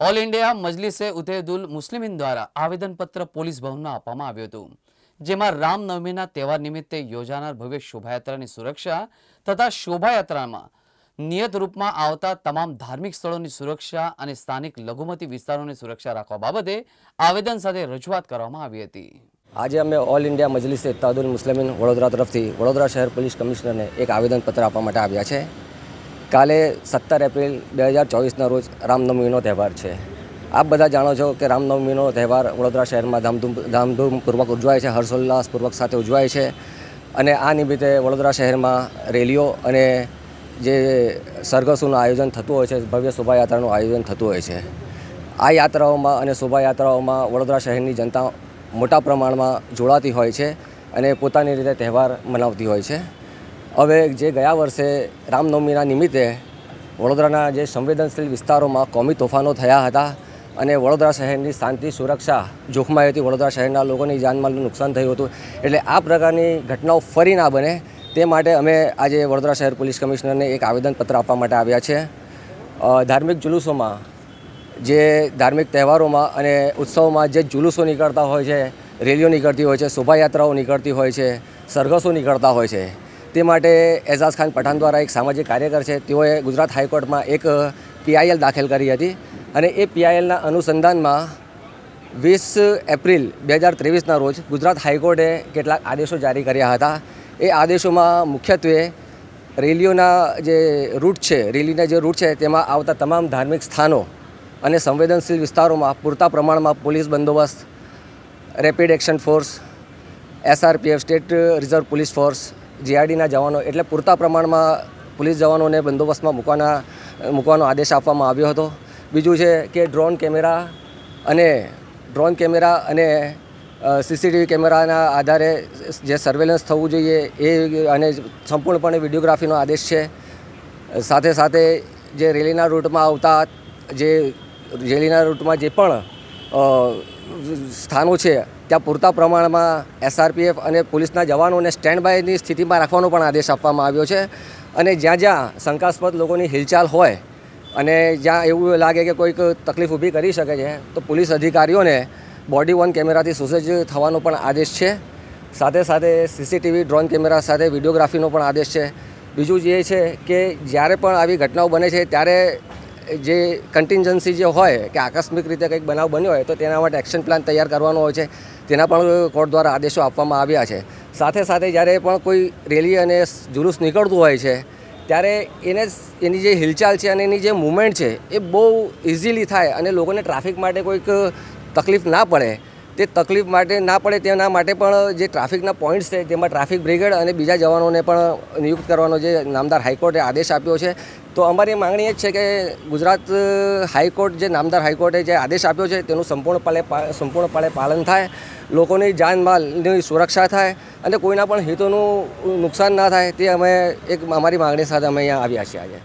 All India Majlis-e ઉતેદુલ Muslimeen દ્વારા આવેદનપત્ર police ભવનમાં આપવામાં આવ્યું હતું, જેમાં રામનવમીના તહેવાર નિમિત્તે યોજાનાર ભવ્ય શોભાયાત્રાની સુરક્ષા તથા શોભાયાત્રામાં નિયત રૂપમાં આવતા તમામ ધાર્મિક સ્થળોની સુરક્ષા અને સ્થાનિક લઘુમતી વિસ્તારોની સુરક્ષા રાખવા બાબતે આવેદન સાથે રજૂઆત કરવામાં આવી હતી. આજે અમે ઓલ ઇન્ડિયા મજલિસે તાદુલ મુસ્લિમીન વડોદરા તરફથી વડોદરા શહેર પોલીસ કમિશનરને એક આવેદનપત્ર આપવા માટે આવ્યા છે. કાલે સત્તર એપ્રિલ બે હજાર ચોવીસના રોજ રામનવમીનો તહેવાર છે. આપ બધા જાણો છો કે રામનવમીનો તહેવાર વડોદરા શહેરમાં ધામધૂમ, ધામધૂમપૂર્વક ઉજવાય છે, હર્ષોલ્લાસપૂર્વક સાથે ઉજવાય છે અને આ નિમિત્તે વડોદરા શહેરમાં રેલીઓ અને જે સરઘસોનું આયોજન થતું હોય છે, ભવ્ય શોભાયાત્રાનું આયોજન થતું હોય છે. આ યાત્રાઓમાં અને શોભાયાત્રાઓમાં વડોદરા શહેરની જનતા મોટા પ્રમાણમાં જોડાતી હોય છે અને પોતાની રીતે તહેવાર મનાવતી હોય છે. હવે જે ગયા વર્ષે રામનવમીના નિમિત્તે વડોદરાના જે સંવેદનશીલ વિસ્તારોમાં કોમી તોફાનો થયા હતા અને વડોદરા શહેરની શાંતિ, સુરક્ષા જોખમાઈ હતી. વડોદરા શહેરના લોકોની જાનમાલનું નુકસાન થયું હતું. એટલે આ પ્રકારની ઘટનાઓ ફરી ના બને તે માટે અમે આજે વડોદરા શહેર પોલીસ કમિશનરને એક આવેદનપત્ર આપવા માટે આવ્યા છે ધાર્મિક જુલુસોમાં જે ધાર્મિક તહેવારોમાં અને ઉત્સવોમાં જે જુલુસો નીકળતા હોય છે, રેલીઓ નીકળતી હોય છે, શોભાયાત્રાઓ નીકળતી હોય છે, સરઘસો નીકળતા હોય છે તે માટે એઝાઝ ખાન પઠાણ દ્વારા એક સામાજિક કાર્યકર છે. તેઓએ ગુજરાત હાઈકોર્ટમાં એક પીઆઈએલ દાખલ કરી હતી અને એ પીઆઈએલના અનુસંધાનમાં વીસ એપ્રિલ બે હજાર ત્રેવીસના રોજ ગુજરાત હાઈકોર્ટે કેટલાક આદેશો જારી કર્યા હતા. એ આદેશોમાં મુખ્યત્વે રેલીઓના જે રૂટ છે, રેલીના જે રૂટ છે, તેમાં આવતા તમામ ધાર્મિક સ્થાનો અને સંવેદનશીલ વિસ્તારોમાં પૂરતા પ્રમાણમાં પોલીસ બંદોબસ્ત, rapid action force SRPF state reserve police force જીઆરડીના જવાનો, એટલે પૂરતા પ્રમાણમાં પોલીસ જવાનોને બંદોબસ્તમાં મૂકવાના, મૂકવાનો આદેશ આપવામાં આવ્યો હતો. બીજું છે કે ડ્રોન કેમેરા અને ડ્રોન કેમેરા અને સીસીટીવી કેમેરાના આધારે જે સર્વેલન્સ થવું જોઈએ એ અને સંપૂર્ણપણે વિડીયોગ્રાફીનો આદેશ છે. સાથે સાથે જે રેલીના રૂટમાં આવતા, જે રેલીના રૂટમાં જે પણ સ્થાનો છે ત્યાં પૂરતા પ્રમાણમાં એસઆરપીએફ અને પોલીસના જવાનોને સ્ટેન્ડ બાયની સ્થિતિમાં રાખવાનો પણ આદેશ આપવામાં આવ્યો છે. અને જ્યાં જ્યાં શંકાસ્પદ લોકોની હિલચાલ હોય અને જ્યાં એવું લાગે કે કોઈક તકલીફ ઊભી કરી શકે છે, તો પોલીસ અધિકારીઓને બોડી વન કેમેરાથી સુસજ્જ થવાનો પણ આદેશ છે. સાથે સાથે સીસીટીવી ડ્રોન કેમેરા સાથે વિડીયોગ્રાફીનો પણ આદેશ છે. બીજું જે છે કે જ્યારે પણ આવી ઘટનાઓ બને છે, ત્યારે જે કન્ટિન્જન્સી જે હોય કે આકસ્મિક રીતે કંઈક બનાવ બન્યો હોય તો તેના માટે એક્શન પ્લાન તૈયાર કરવાનો હોય છે. તેના પણ કોર્ટ દ્વારા આદેશો આપવામાં આવ્યા છે. સાથે સાથે જ્યારે પણ કોઈ રેલી અને જુલુસ નીકળતું હોય છે, ત્યારે એને એની જે હિલચાલ છે અને એની જે મુવમેન્ટ છે એ બહુ ઇઝીલી થાય અને લોકોને ટ્રાફિક માટે કોઈક તકલીફ ના પડે. તે તકલીફ માટે ના પડે તેના માટે પણ જે ટ્રાફિકના પોઈન્ટ્સ છે તેમાં ટ્રાફિક બ્રિગેડ અને બીજા જવાનોને પણ નિયુક્ત કરવાનો જે નામદાર હાઈકોર્ટે આદેશ આપ્યો છે. તો અમારી માંગણી એ જ છે કે ગુજરાત હાઈકોર્ટ જે નામદાર હાઈકોર્ટે જે આદેશ આપ્યો છે, તેનું સંપૂર્ણપણે સંપૂર્ણપણે પાલન થાય, લોકોની જાનમાલની સુરક્ષા થાય અને કોઈના પણ હિતોનું નુકસાન ના થાય તે અમે એક અમારી માંગણી સાથે અમે અહીંયા આવ્યા છીએ આજે.